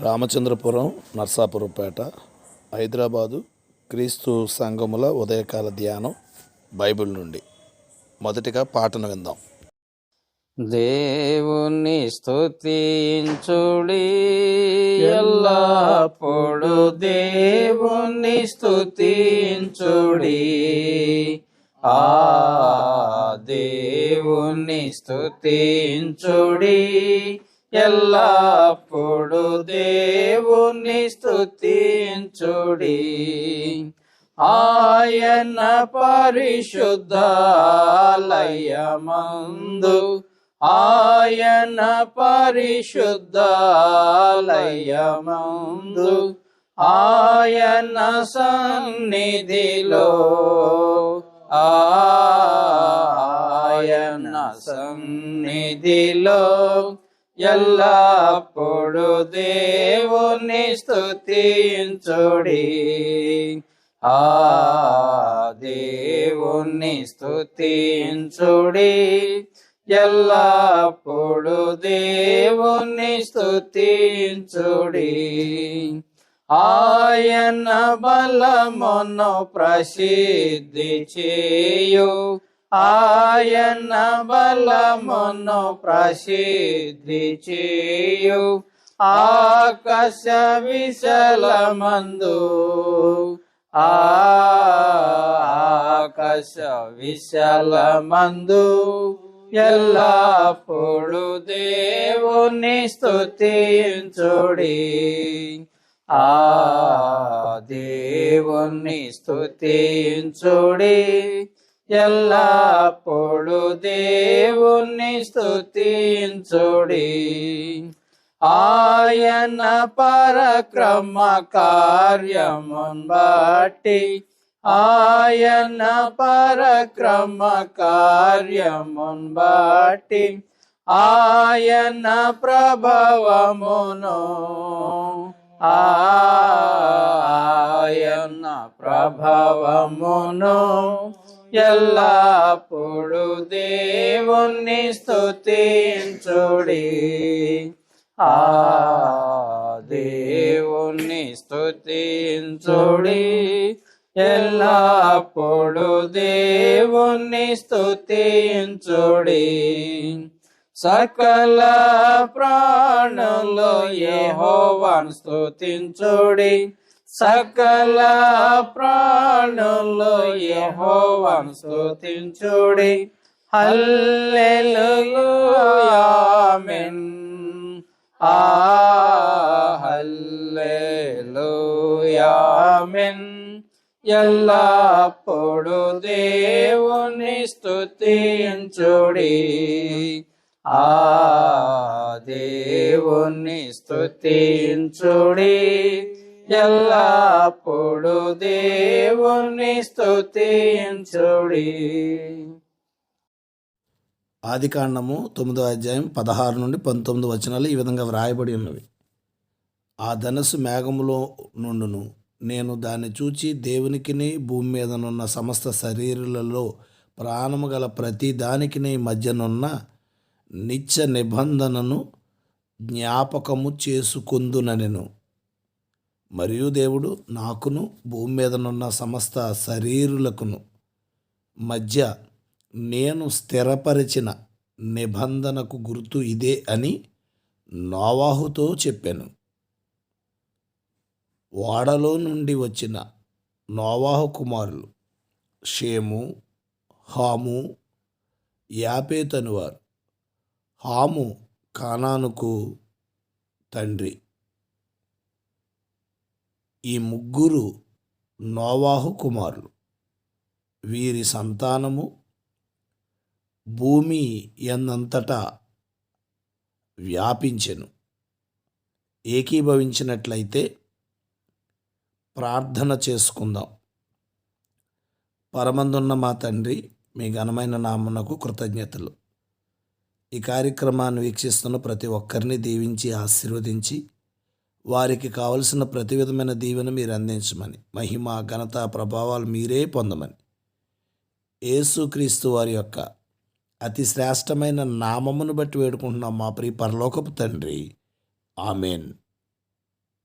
రామచంద్రపురం నర్సాపురంపేట హైదరాబాదు క్రీస్తు సంఘముల ఉదయకాల ధ్యానం బైబిల్ నుండి. మొదటిగా పాటను విందాం. దేవుని స్తుతించుడి ఎల్లప్పుడు దేవుని స్తుతించుడి. ఆ దేవుని స్తుతించుడి. ఎల్లప్పుడు దేవుని స్థుతించుడి ఆయన పరిశుద్ధాలయమందు ఆయన పరిశుద్ధాలయమందు ఆయన సన్నిధిలో ఆయన సన్నిధిలో ఎల్లప్పుడు దేవుని స్థుతించుడి ఆ దేవుని స్థుతించుడి ఎల్లప్పుడు దేవుని స్థుతించుడి ఆయన బలమును ప్రసిద్ధి చేయు. ఆయన బలమును ప్రసిద్ధి చేయు ఆకాశ విశలమందు. ఆకాశ విశలమందు. ఎల్లప్పుడు దేవుని స్థుతించుడి ఆ దేవుని స్థుతించుడి ఎల్లప్పుడు దేవుణ్ణి స్థుతించుడి ఆయన పరక్రమ కార్యమున్ బట్టి ఆయన పరక్రమ కార్యమున్ బట్టి ఆయన ప్రభవమును ఆయన ప్రభవమును ఎల్లప్పుడు దేవుణ్ణి స్థుతించుడి ఆ దేవుణ్ణి స్థుతించుడి ఎల్లప్పుడు దేవుణ్ణి స్థుతించుడి సకల ప్రాణులు యెహోవాను స్థుతించుడి సకల ప్రాణులు యెహోవాను స్తుతించుడి. హల్లెలూయా ఆమేన్. ఆ హల్లెలూయా ఆమేన్. ఎల్లప్పుడు దేవుని స్తుతించుడి. ఆ దేవుని స్తుతించుడి. ఎల్లప్పుడు దేవుని స్తుతించుడి. ఆదికాండము తొమ్మిదో అధ్యాయం పదహారు నుండి పంతొమ్మిది వచనాలు ఈ విధంగా వ్రాయబడి ఉన్నవి. ఆ ధనస్సు మేఘములో నుండును. నేను దాన్ని చూచి దేవునికిని భూమి మీదనున్న సమస్త శరీరులలో ప్రాణము గల ప్రతి దానికిని మధ్యనున్న నిత్య నిబంధనను జ్ఞాపకము చేసుకుందునెను మరియు దేవుడు నాకును భూమి మీదనున్న సమస్త శరీరులకును మధ్య నేను స్థిరపరిచిన నిబంధనకు గుర్తు ఇదే అని నోవాహుతో చెప్పాను. వాడలో నుండి వచ్చిన నోవాహు కుమారులు షేము హాము యాపేతనువారు హాము కానానుకు తండ్రి. ఈ ముగ్గురు నోవాహు కుమారులు. వీరి సంతానము భూమి ఎన్నంతటా వ్యాపించెను. ఏకీభవించినట్లయితే ప్రార్థన చేసుకుందాం. పరమందున్న మా తండ్రి మీ ఘనమైన నామునకు కృతజ్ఞతలు. ఈ కార్యక్రమాన్ని వీక్షిస్తున్న ప్రతి ఒక్కరిని దీవించి ఆశీర్వదించి వారికి కావలసిన ప్రతి విధమైన దీవెన మీరు అందించమని. మహిమ ఘనత ప్రభావాలు మీరే పొందమని. యేసుక్రీస్తు వారి యొక్క అతి శ్రేష్టమైన నామమును బట్టి వేడుకుంటున్నాం మా ప్రియ పరలోకపు తండ్రి. ఆమెన్.